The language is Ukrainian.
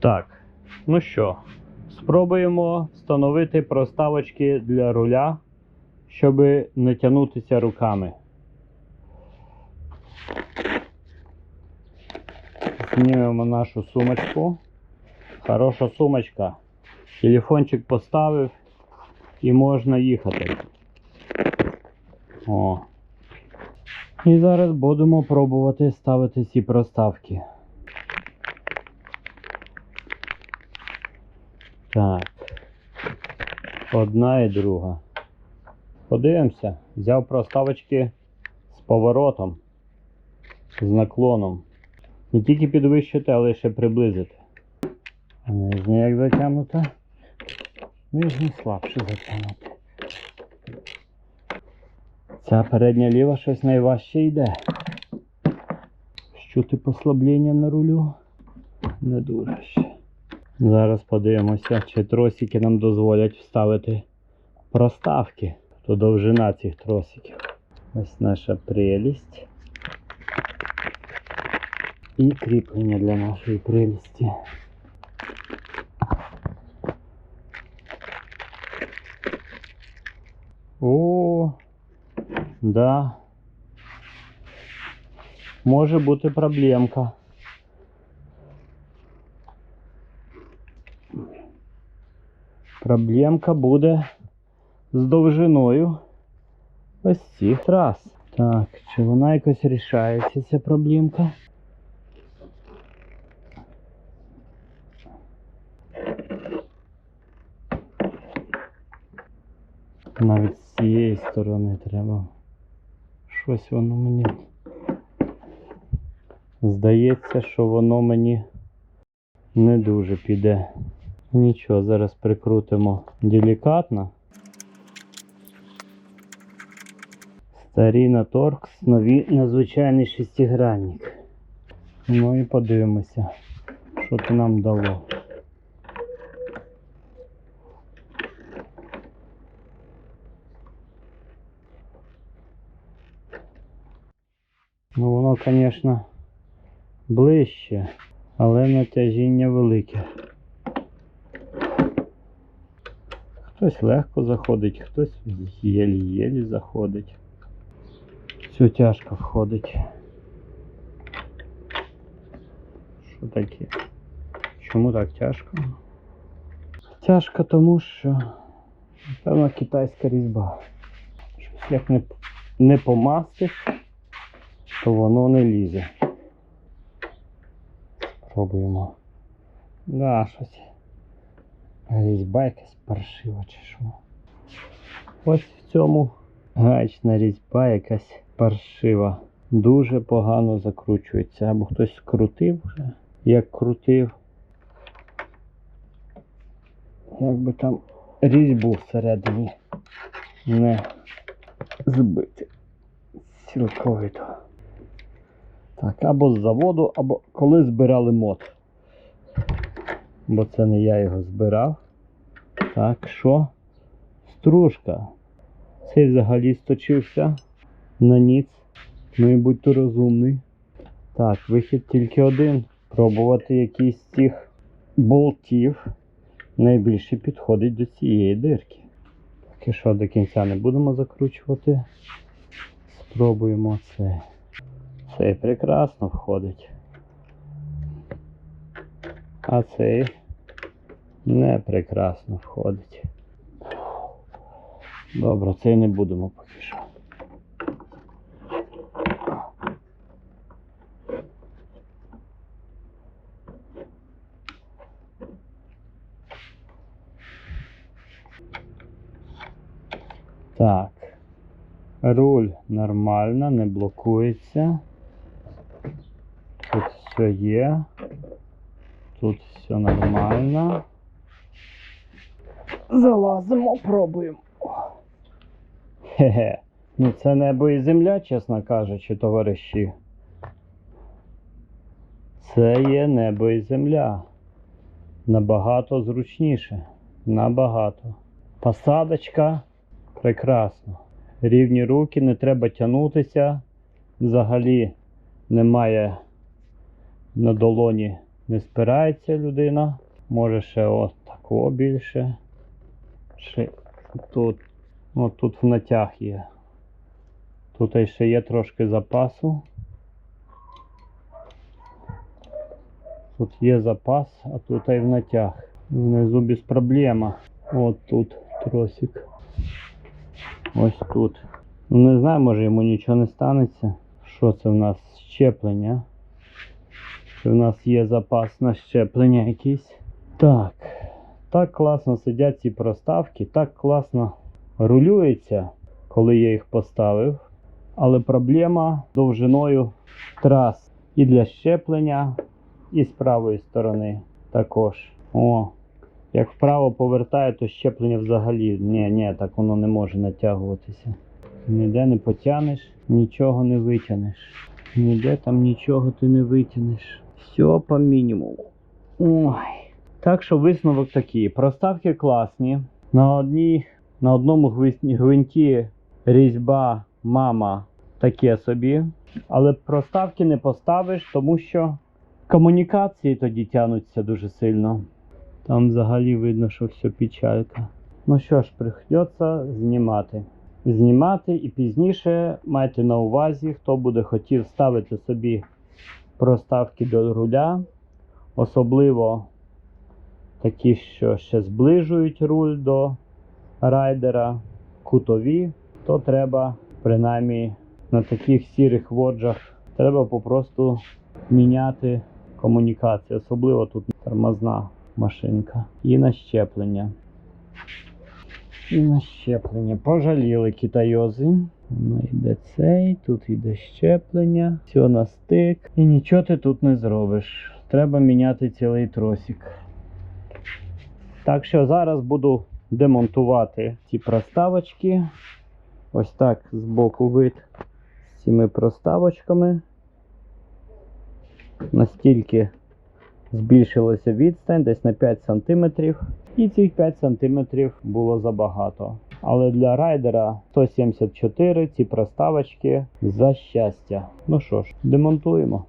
Так, ну що, спробуємо встановити проставочки для руля, щоб не тягнутися руками. Знімемо нашу сумочку. Хороша сумочка. Телефончик поставив і можна їхати. О. І зараз будемо пробувати ставити ці проставки. Так. Одна і друга. Подивимося. Взяв проставочки з поворотом, з наклоном. Не тільки підвищити, але ще приблизити. Нижня як затягнута. Нижня слабше затягнути. Ця передня ліва щось найважче йде. Чути послаблення на рулю? Не дуже ще. Зараз подивимося, чи тросики нам дозволять вставити проставки. То довжина цих тросиків. Ось наша прелість. І кріплення для нашої прелісті. О, да. Може бути проблемка. Проблемка буде з довжиною ось цих трас. Так, чи вона якось рішається ця проблемка? Навіть з цієї сторони треба. Щось воно мені. Здається, що воно мені не дуже піде. Нічого, зараз прикрутимо делікатно. Старі на торкс, нові на звичайний шестигранник. Ну і подивимося, що це нам дало. Ну воно, звісно, ближче, але натяжіння велике. Хтось легко заходить, хтось єлі-єлі заходить. Все тяжко входить. Що таке? Чому так тяжко? Тяжко тому, що напевно китайська різьба. Щось як не, не помастиш, то воно не лізе. Пробуємо. Да, щось. Різьба якась паршива чи що. Ось в цьому гаечна різьба якась паршива. Дуже погано закручується. Або хтось скрутив вже, як крутив. Якби там різьбу всередині не збити цілковито. Так, або з заводу, або коли збирали мод. Бо це не я його збирав. Так, що? Стружка. Цей взагалі сточився на ніц. Ну і будьте розумний. Так, вихід тільки один. Пробувати якийсь з цих болтів найбільше підходить до цієї дирки. Поки що до кінця не будемо закручувати. Спробуємо це. Цей прекрасно входить. А цей не прекрасно входить. Добре, цей не будемо поки що. Так. Руль нормально, не блокується. Тут все є. Тут все нормально. Залазимо, пробуємо. Хе-хе. Ну це небо і земля, чесно кажучи, товариші. Це є небо і земля. Набагато зручніше. Набагато. Посадочка прекрасно. Рівні руки, не треба тягнутися. Взагалі немає на долоні не спирається людина. Може ще от такого більше. Ще тут. От тут в натяг є. Тут ще є трошки запасу. Тут є запас, а тут і в натяг. Внизу без проблема. От тут тросик. Ось тут. Ну не знаю, може йому нічого не станеться. Що це в нас? Щеплення. Чи в нас є запас на щеплення якийсь? Так. Так класно сидять ці проставки, так класно рулюється, коли я їх поставив. Але проблема з довжиною трас і для щеплення, і з правої сторони також. О, як вправо повертаю, то щеплення взагалі. Ні, ні, так воно не може натягуватися. Ніде не потягнеш, нічого не витягнеш. Ніде там нічого ти не витягнеш. Все по мінімуму. Ой. Так що висновок такий. Проставки класні. На одній, на одному гвинті- різьба мама таке собі. Але проставки не поставиш, тому що комунікації тоді тягнуться дуже сильно. Там взагалі видно, що все печалька. Ну що ж, прийдеться знімати. Знімати і пізніше майте на увазі, хто буде хотів ставити собі проставки до руля, особливо такі, що ще зближують руль до райдера, кутові, то треба принаймні на таких сірих воджах треба попросту міняти комунікацію, особливо тут тормозна машинка. І на щеплення. І на щеплення. Пожаліли китайози. Воно йде цей, тут йде щеплення, все на стик. І нічого ти тут не зробиш. Треба міняти цілий тросик. Так що зараз буду демонтувати ці проставочки. Ось так з боку вид з цими проставочками. Настільки збільшилася відстань, десь на 5 см. І цих 5 см було забагато. Але для райдера 174 ці проставочки за щастя. Ну що ж, демонтуємо.